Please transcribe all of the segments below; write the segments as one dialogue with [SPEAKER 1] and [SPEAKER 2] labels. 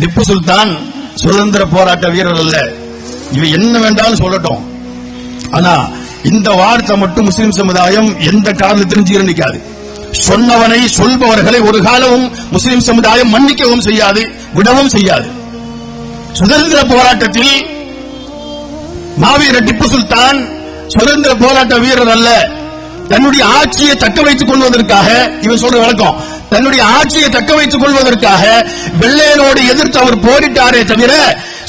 [SPEAKER 1] திப்பு சுல்தான் சுதந்திர போராட்ட வீரர் அல்ல. இவ என்ன வேண்டாலும் சொல்லட்டும். ஆனா இந்த வார்த்தை மட்டும் முஸ்லிம் சமுதாயம் எந்த காரணத்திலும் ஜீரணிக்காது சொன்னவனை சொல்பவர்களை ஒரு காலமும் முஸ்லிம் சமுதாயம் மன்னிக்கவும் செய்யாது விடவும் செய்யாது. சுதந்திர போராட்டத்தில் மாவீரர் டிப்பு சுல்தான் சுதந்திர போராட்ட வீரர் அல்ல. தன்னுடைய ஆட்சியை தக்க வைத்துக் கொள்வதற்காக இவன் சொல்ற விளக்கம் தன்னுடைய ஆட்சியை தக்க வைத்துக் கொள்வதற்காக வெள்ளையனோடு எதிர்த்து அவர் போரிட்டாரே தவிர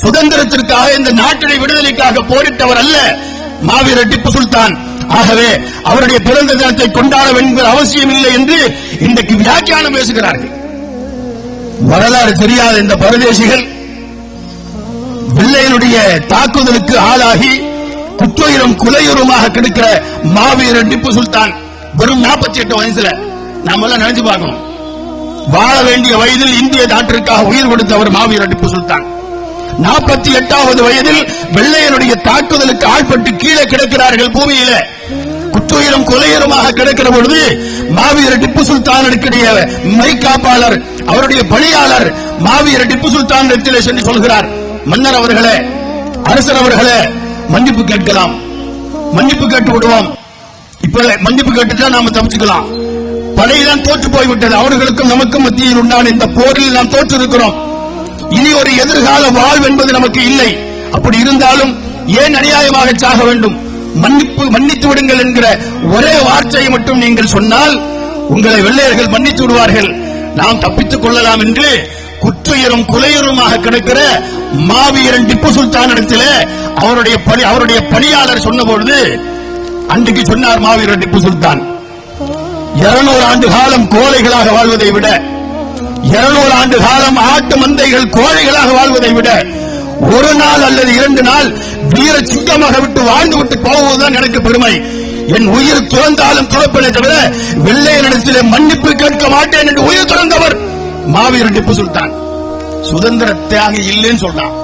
[SPEAKER 1] சுதந்திரத்திற்காக இந்த நாட்டினை விடுதலைக்காக போரிட்டவர் அல்ல. மாவீரர் டிப்பு சுல்தான். ஆகவே அவருடைய பிறந்த தினத்தை கொண்டாட வேண்டிய அவசியம் இல்லை என்று இன்றைக்கு வியாக்கியானம் பேசுகிறார்கள். வரலாறு தெரியாத இந்த பரதேசிகள் வெள்ளையனுடைய தாக்குதலுக்கு ஆளாகி குற்றுயிரும் குலையுருமாக கிடைக்கிற மாவீரன் டிப்பு சுல்தான். வெறும் 48 எட்டு வயசுல நாம எல்லாம் நினைச்சு பார்க்கணும். வாழ வேண்டிய வயதில் இந்திய நாட்டிற்காக உயிர் கொடுத்தவர் மாவீரர் டிப்பு சுல்தான். நாற்பத்தி எட்டாவது வயதில் வெள்ளையனுடைய தாக்குதலுக்கு ஆட்பட்டு கீழே கிடக்கிறார்கள் பூமியில. குற்றுயிரும் கொலையுரமாக கிடக்கிற பொழுது மாவீரர் டிப்பு சுல்தானுடைய மைக்காப்பாளர் அவருடைய பணியாளர் மாவீரர் டிப்பு சுல்தான் இடத்திலே சென்று சொல்கிறார் மன்னர் அவர்களே அரசர் அவர்களே மன்னிப்பு கேட்கலாம். மன்னிப்பு கேட்டு விடுவோம். இப்ப மன்னிப்பு கேட்டுட்டா நாம தப்பிச்சுக்கலாம். படைதான் தோற்று போய்விட்டது. அவர்களுக்கும் நமக்கும் மத்தியில் உண்டான இந்த போரில் நாம் தோற்று இருக்கிறோம் இனி ஒரு எதிர்கால வாழ்வு என்பது நமக்கு இல்லை. அப்படி இருந்தாலும் ஏன் அநியாயமாக சாக வேண்டும்? மன்னிப்பு மன்னித்து விடுங்கள் என்கிற ஒரே வார்த்தையை மட்டும் நீங்கள் சொன்னால் உங்களை வெள்ளையர்கள் மன்னித்து விடுவார்கள். நாம் தப்பித்துக் கொள்ளலாம் என்று குற்றுயரும் குலையுருமாக கிடக்கிற மாவீரன் டிப்பு சுல்தான் இடத்திலே அவருடைய பணி அவருடைய பணியாளர் சொன்னபொழுது அன்றைக்கு சொன்னார் மாவீரன் டிப்பு சுல்தான். இருநூறு ஆண்டு காலம் கோழைகளாக வாழ்வதை விட இருநூறு ஆண்டு காலம் ஆட்டு மந்தைகள் கோழைகளாக வாழ்வதை விட ஒரு நாள் அல்லது இரண்டு நாள் வீர சிங்கமாக விட்டு வாழ்ந்து விட்டு போவதுதான் எனக்கு பெருமை. என் உயிர் துறந்தாலும் துறப்பதை தவிர நடத்திலே மன்னிப்பு கேட்க மாட்டேன் என்று உயிர் துறந்தவர் மாவீரன் டிப்பு சுல்தான். சுதந்திர தியாகி இல்லைன்னு சொல்றான்.